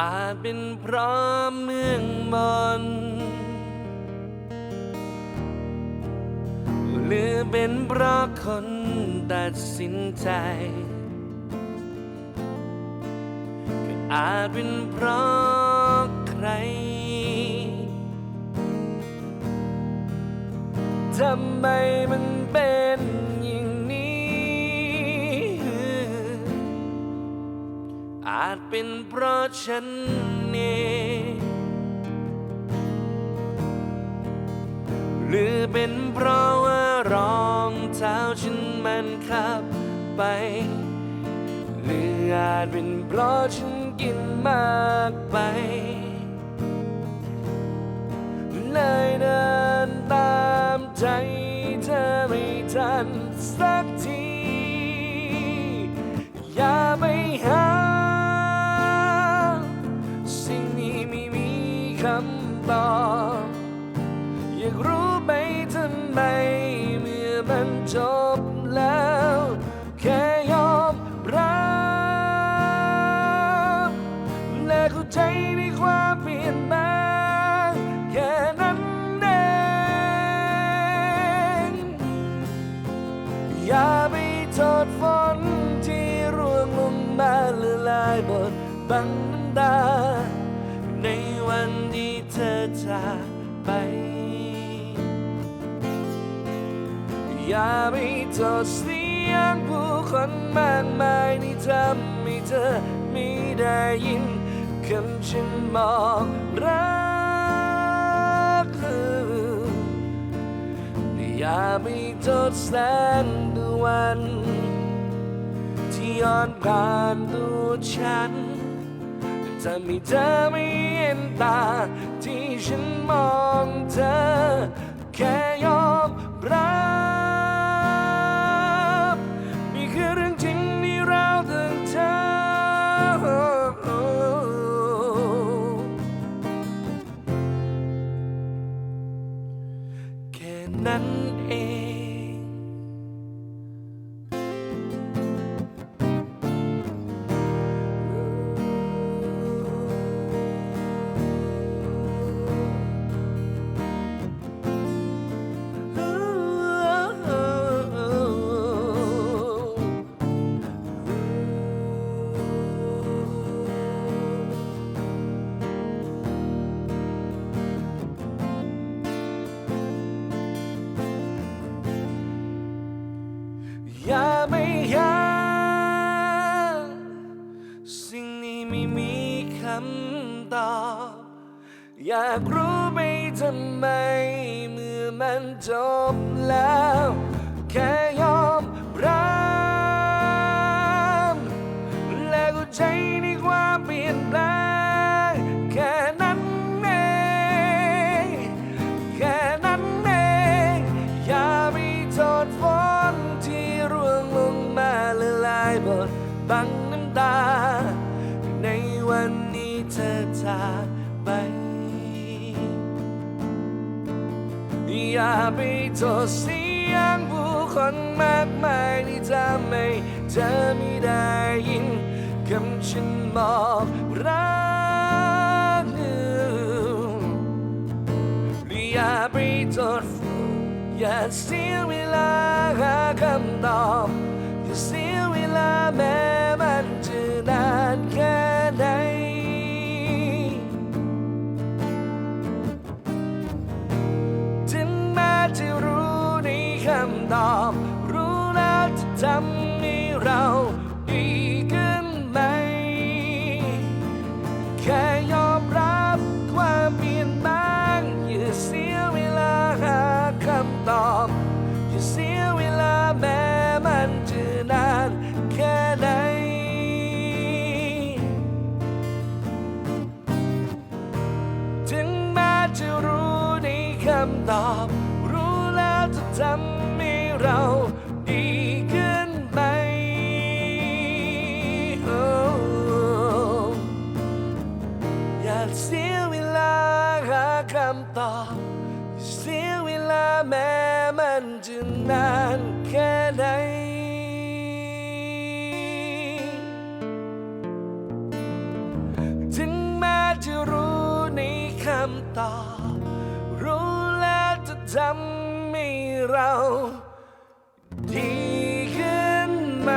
อาจเป็นเพราะเมืองมนหรือเป็นเพราะคนตัดสินใจ ก็อาจเป็นเพราะใครทำไมมัน จเป็นเพราะฉันเองหรือเป็นเพราะว่ารองเท้าฉันมันขับไป หรืออาจเป็นเพราะฉันกินมากไป เลยเดินตามใจเธอไม่ทันสักที อย่าไป คำตอบอยากรู้ไหมทำไมเมื่อมันจบแล้ว แค่ยอมรับและเข้าใจในความเปลี่ยนแปลงแค่นั้นเองอย่าไปโทษฝนที่ร่วงลงมาละลายบนบังน้ำตา จากไป อย่าไปโทษเสียงผู้คนมากมายที่ทำให้เธอไม่ได้ยินคำฉันบอกรักอย่าไปโทษแสงตะวัน ที่ย้อนผ่านตัวฉัน ทำให้เธอไม่เห็นตา ที่ฉันมองเธอ แค่ยอมรับ นี่คือเรื่องจริงที่เราตึงเธอ แค่นั้นเองำตอบ อยากรู้ไหมทำไมเมื่อมันจบแล้วแค่ อย่าไปโทษเสียงผู้คนมากมายที่ทำให้เธอไม่ได้ยินคำฉันบอกรักอย่าไปโทษอย่าเสียเวลาหาคำตอบอย่าเสียเวลาแม้ ทำให้เราดีขึ้นไหม แค่ยอมรับความเปลี่ยนแปลงอย่าเสียเวลาหาคำตอบ อย่าเสียเวลาแม้มันจะนานแค่ไหนถึงแม้จะรู้ในคำตอบ รู้แล้วจะทำ เสียเวลาแม้มันจะนานแค่ไหน ถึงแม้จะรู้ในคำต่อรู้แล้วจะทำให้เราดีขึ้นไหม